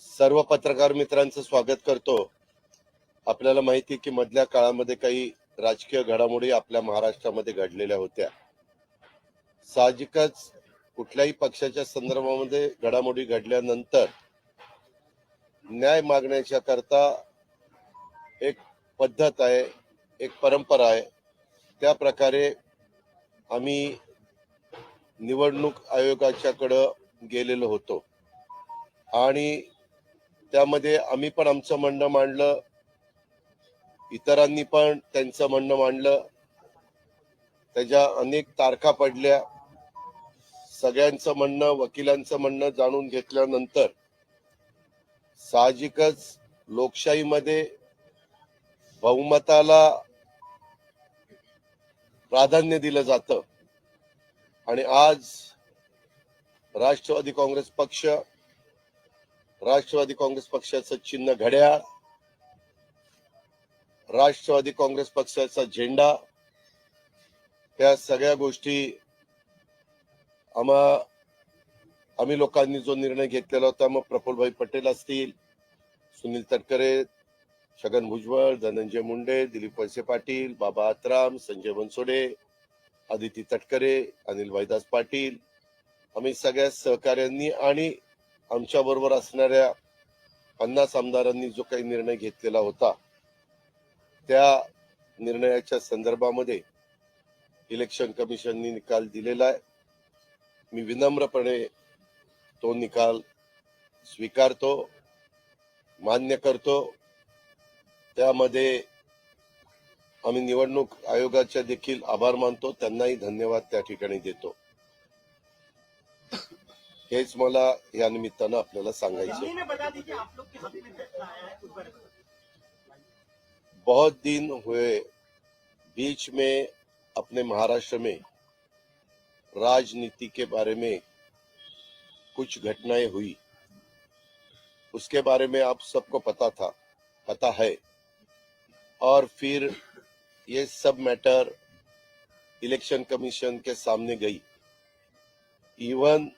सर्व पत्रकार मित्रांचं स्वागत करतो. आपल्याला माहिती की मधल्या काळामध्ये काही राजकीय घडामोडी आपल्या महाराष्ट्रामध्ये घडलेल्या होत्या. साहजिकच कुठल्याही पक्षाच्या संदर्भामध्ये घडामोडी घडल्यानंतर न्याय मागण्याच्या करता एक पद्धत आहे एक परंपरा आहे. त्या प्रकारे आम्ही निवडणूक आयोगाच्याकडं गेलेलो होतो. आणि त्यामध्ये आम्ही पण आमचं म्हणणं मांडलं. इतरांनी पण त्यांचं म्हणणं मांडलं. त्याच्या अनेक तारखा पडल्या. सगळ्यांचं म्हणणं वकिलांचं म्हणणं जाणून घेतल्यानंतर साहजिकच लोकशाहीमध्ये बहुमताला प्राधान्य दिलं जातं. आणि आज राष्ट्रवादी काँग्रेस पक्ष राष्ट्रवादी काँग्रेस पक्षाचं चिन्ह घड्याळ. राष्ट्रवादी काँग्रेस पक्षाचा झेंडा. त्या सगळ्या गोष्टी आम्हा आम्ही लोकांनी जो निर्णय घेतलेला होता मग प्रफुल्लभाई पटेल असतील सुनील तटकरे छगन भुजबळ धनंजय मुंडे दिलीप वळसे पाटील बाबा आत्राम संजय बनसोडे आदिती तटकरे अनिल भाईदास पाटील. आम्ही सगळ्या सहकाऱ्यांनी आणि आमच्या बरोबर असणाऱ्या पन्नास आमदारांनी जो काही निर्णय घेतलेला होता त्या निर्णयाच्या संदर्भामध्ये इलेक्शन कमिशननी निकाल दिलेला आहे. मी विनम्रपणे तो निकाल स्वीकारतो मान्य करतो. त्यामध्ये आम्ही निवडणूक आयोगाचे देखील आभार मानतो. त्यांनाही धन्यवाद त्या ठिकाणी देतो. हेच मला या निमित्तानं आपल्याला सांगायचं है? बहुत दिन हुए बीच में अपने महाराष्ट्र में राजनीति के बारे में कुछ घटनाएँ हुई। उसके बारे में आप सबको पता था पता है। और फिर ये सब मैटर इलेक्शन कमीशन के सामने गई। इवन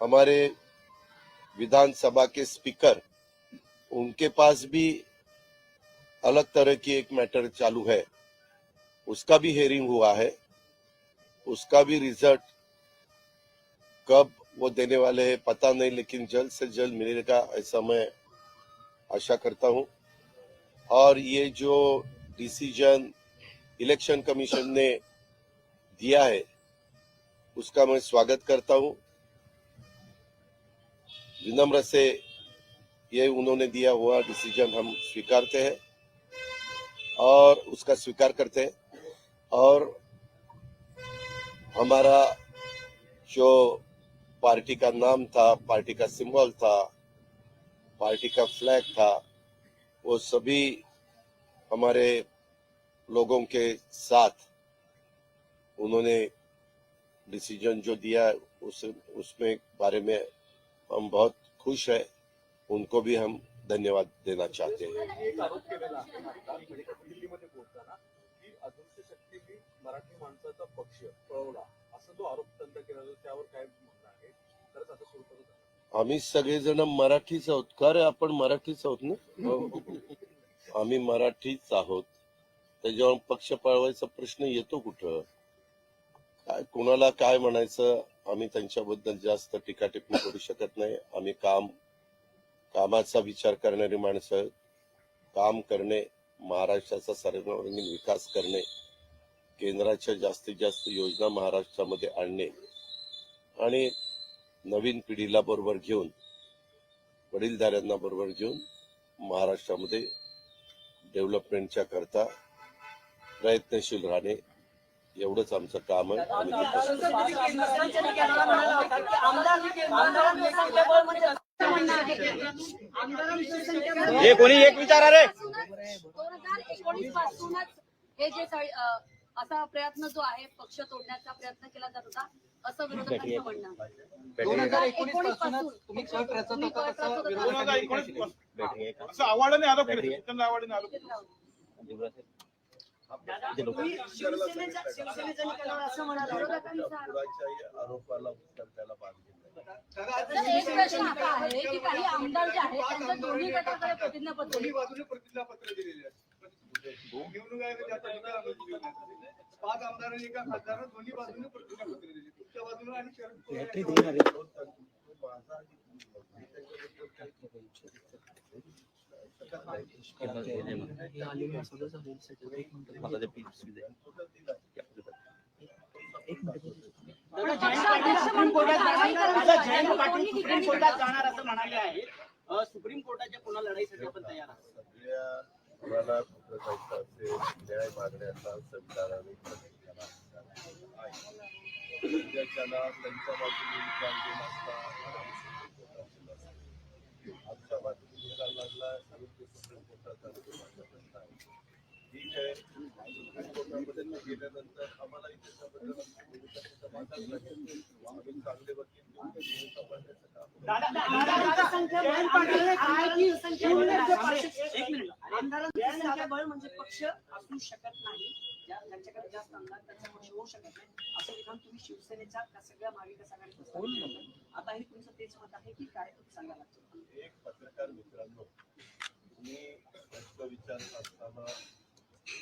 हमारे विधानसभा के स्पीकर, उनके पास भी अलग तरह की एक मैटर चालू है। उसका भी हेयरिंग हुआ है। उसका भी रिज़ल्ट कब वो देने वाले हैं, पता नहीं, लेकिन जल्द से जल्द मिलेगा ऐसा मैं आशा करता हूँ। और ये जो डिसीज़न इलेक्शन कमीशन ने दिया है, उसका मैं स्वागत करता हूँ। विनम्र से ये उन्होंने दिया हुआ डिसीज़न हम स्वीकारते हैं और उसका स्वीकार करते हैं। और हमारा जो पार्टी का नाम था, पार्टी का सिंबल था, पार्टी का फ्लैग था, वो सभी हमारे लोगों के साथ उन्होंने डिसीज़न जो दिया उस, उसमें बारे में हम बहुत खुश है। उनको भी हम धन्यवाद देना चाहते हैं। एक आरोप केलेला आहे आता दिल्लीमध्ये बोलताना की अदृश्य शक्तीने मराठी माणसाचा पक्ष पळवला असं जो आरोप त्यांचा केला जातो त्यावर काय म्हणणं आहे? खरंच आता सुरू करत आहे. आम्ही सगळेजण मराठीच आहोत. का रे आपण मराठीच आहोत ना? आम्ही मराठीच आहोत. त्याच्यावर पक्ष पळवायचा प्रश्न येतो कुठं? काय कोणाला काय म्हणायचं आम्ही त्यांच्याबद्दल जास्त टीका टिप्पणी करू शकत नाही. आम्ही काम कामाचा विचार करणारी माणसं काम करणे महाराष्ट्राचा सर्वांगीण विकास करणे केंद्राच्या जास्तीत जास्त योजना महाराष्ट्रामध्ये आणणे आणि नवीन पिढीला बरोबर घेऊन वडीलधाऱ्यांना बरोबर घेऊन महाराष्ट्रामध्ये डेव्हलपमेंटच्या करता प्रयत्नशील राहणे एवढंच आमचं काम आहे हे कोणी एक विचारा रे दोन हजार एकोणीस पासूनच हे जे असा प्रयत्न जो आहे पक्ष तोडण्याचा प्रयत्न केला जात होता असं विरोधकांचं म्हणणं आहे. दोन हजार एकोणीसपासून तुम्ही कट रचत होता तसं आरोप केले आरोप असं म्हणाला. आरोपाला उत्तर एक प्रश्न असा आहे की काही आमदार जे आहेत त्यांच्या दोन्ही गटाकडे प्रतिज्ञापत्र दोन्ही बाजूने प्रतिज्ञापत्र दिलेले आहेत. निवडणूक आयोगाच्या आहे. पाच आमदारांनी एका खासदारांना दोन्ही बाजूने प्रतिज्ञापत्र दिली तुमच्या बाजूने आणि शरद पवार सुप्रीम कोर्टात जाणार असं म्हणाले आहेत सुप्रीम कोर्टाच्या पुन्हा लढाईसाठी आपण तयार आहात कुठं जायचं असेल न्याय मागण्याचा संविधानाने त्यांच्या बाजूने असता आमच्या बाजूने निकाल लागला आणि ते सुप्रीम कोर्टात ठीक आहे. गेल्यानंतर चांगले आमदारांची पक्ष संख्या- एक मिनिट आमदारांची जयंत संख्या बळ म्हणजे पक्ष असू शकत नाही. ज्या- ज्यांच्याकडे जास्त आमदार त्यांचा पक्ष होऊ शकत नाही. असं विधान तुम्ही शिवसेनेच्या त्या सगळ्या महाविकास आघाडीत असताना. आता हे तुमचं तेच मत आहे की काय सांगा लागतं? एक पत्रकार मित्रांनो मी व्यक्त विचार असताना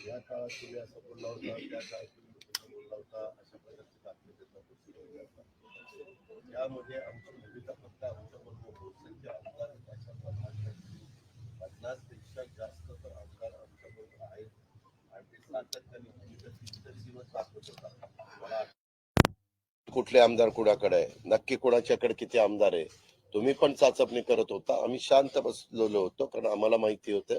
या काळात तुम्ही असा बोलला होता त्या काळात तुम्ही तसं बोलला होता अशा प्रकारचे दाखले देतात पुस्तकं देतात. यामध्ये आमची भूमिका फक्त आमच्या बरोबर लोकसंख्या आमदार आहेत अशातला भाग नाही. पन्नास जास्त तर आमदार आमच्या बरोबर आहेत. आणि ते सातत्याने भूमिका कितीतरी दिवस दाखवत होता. कुठले आमदार कुणाकडे आहे? नक्की कुणाच्याकडे किती आमदार आहे? तुम्ही पण चाचपणी करत होता. आम्ही शांत बसलेलो होतो कारण आम्हाला माहिती होतं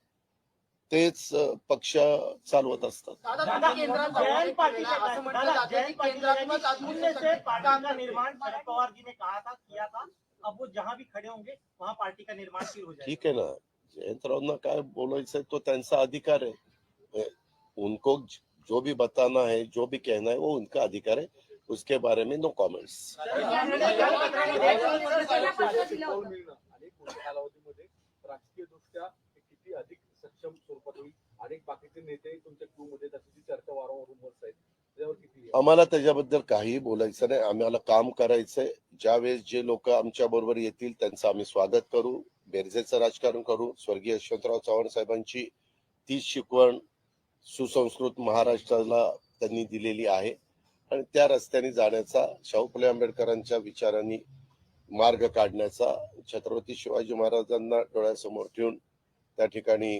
तेच पक्ष चालवत असतात. ठीक आहे ना. जयंतरावना काय बोलायचं तो त्यांचा अधिकार है उनको जो भी बताना है जो भी कहना है वो उनका अधिकार है. उसके बारे में नो कॉमेंट्स राजकीय दृष्ट्या किती अधिक सक्षम स्वरूपात होईल. अनेक बाकीचे नेते तुमच्या क्रू मध्ये त्याची चर्चा वारंवार उमरत आहेत आम्हाला त्याच्याबद्दल काही बोलायचं नाही. आम्हाला काम करायचंय. ज्यावेळेस जे लोक आमच्या बरोबर येतील त्यांचं आम्ही स्वागत करू. बेरजेचं राजकारण करू. स्वर्गीय यशवंतराव चव्हाण साहेबांची तीच शिकवण सुसंस्कृत महाराष्ट्राला त्यांनी दिलेली आहे. आणि त्या रस्त्याने जाण्याचा शाहू फुले आंबेडकरांच्या विचारांनी मार्ग काढण्याचा छत्रपती शिवाजी महाराजांना डोळ्यासमोर ठेवून त्या ठिकाणी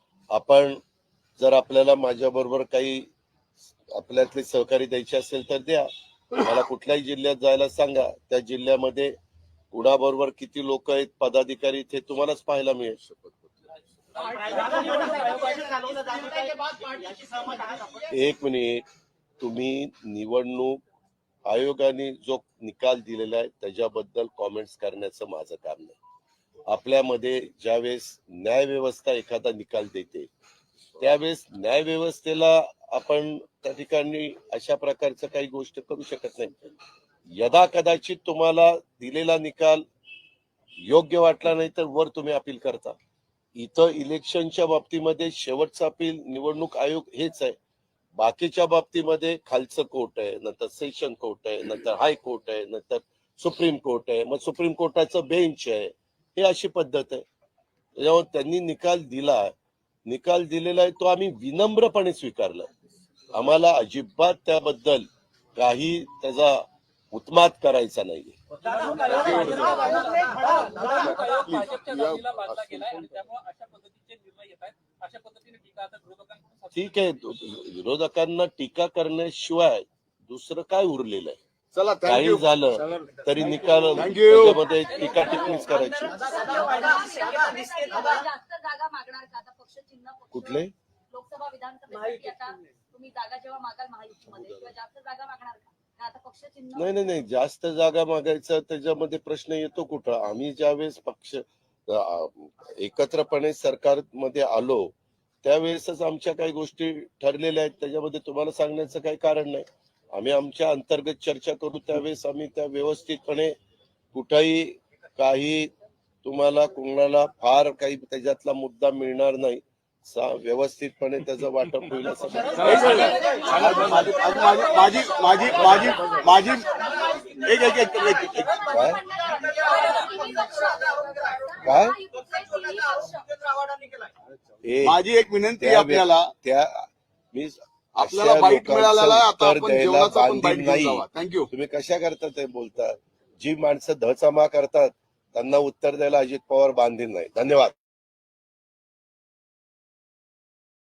आपण जर आपल्याला माझ्याबरोबर काही आपल्यातले सहकारी द्यायचे असेल तर द्या. मला कुठल्याही जिल्ह्यात जायला सांगा. त्या जिल्ह्यामध्ये कुणाबरोबर किती लोक आहेत पदाधिकारी ते तुम्हालाच पाहायला मिळेल. एक मिनिट. तुम्ही निवडणूक आयोगाने जो निकाल दिलेला आहे त्याच्याबद्दल कॉमेंट्स करण्याचं माझं काम नाही. आपल्यामध्ये ज्यावेळेस न्यायव्यवस्था एखादा निकाल देते त्यावेळेस न्यायव्यवस्थेला आपण त्या ठिकाणी अशा प्रकारचं काही गोष्ट करू शकत नाही. यदा कदाचित तुम्हाला दिलेला निकाल योग्य वाटला नाही तर वर तुम्ही अपील करता. इथं इलेक्शनच्या बाबतीमध्ये शेवटचा अपील निवडणूक आयोग हेच आहे. बाकीच्या बाबतीमध्ये खालचं कोर्ट आहे नंतर सेशन कोर्ट आहे नंतर हाय कोर्ट आहे नंतर सुप्रीम कोर्ट आहे. मग सुप्रीम कोर्टाचं बेंच आहे. हे अशी पद्धत आहे. त्याच्यामुळे त्यांनी निकाल दिला. निकाल दिलेला आहे तो आम्ही विनम्रपणे स्वीकारला. आम्हाला अजिबात त्याबद्दल काही त्याचा उत्मात करायचा नाहीये. ठीक आहे. विरोधकांना टीका करण्याशिवाय दुसरं काय उरलेलं आहे? चला काही झालं तरी निकाल. त्याच्यामध्ये टीका टिप्पणीच करायची. जास्त जागा मागणार का? आता पक्ष चिन्ह पक्ष- कुठले? लोकसभा विधानसभेसाठी आता तुम्ही जागा जेव्हा मागाल महायुतीमध्ये किंवा जास्त जागा मागणार का? का आता पक्ष चिन्ह नाही नाही नाही. जास्त जागा मागायचा त्याच्यामध्ये प्रश्न येतो कुठं? आम्ही ज्यावेळेस पक्ष एकत्रपणे सरकारमध्ये आलो त्यावेळेसच आमच्या काही गोष्टी ठरलेल्या आहेत. त्याच्यामध्ये तुम्हाला सांगण्याचं काही कारण नाही. आम्ही आमच्या अंतर्गत चर्चा करू त्यावेळेस आम्ही त्या व्यवस्थितपणे कुठंही काही तुम्हाला कोणाला फार काही त्याच्यातला मुद्दा मिळणार नाही. सा- व्यवस्थितपणे त्याचं वाटप होईल असं माझी माझी माझी माझी एक एक एक काय? काय? माझी एक विनंती आपल्याला. त्या मी आपल्याला लोकांचं मिळालेला आता उत्तर आपण जेवणाचा पण बाईट नाही. थँक्यू तुम्ही कशा करता ते बोलता? जी माणसं धचामा करतात त्यांना उत्तर द्यायला अजित पवार बांधील नाही. धन्यवाद.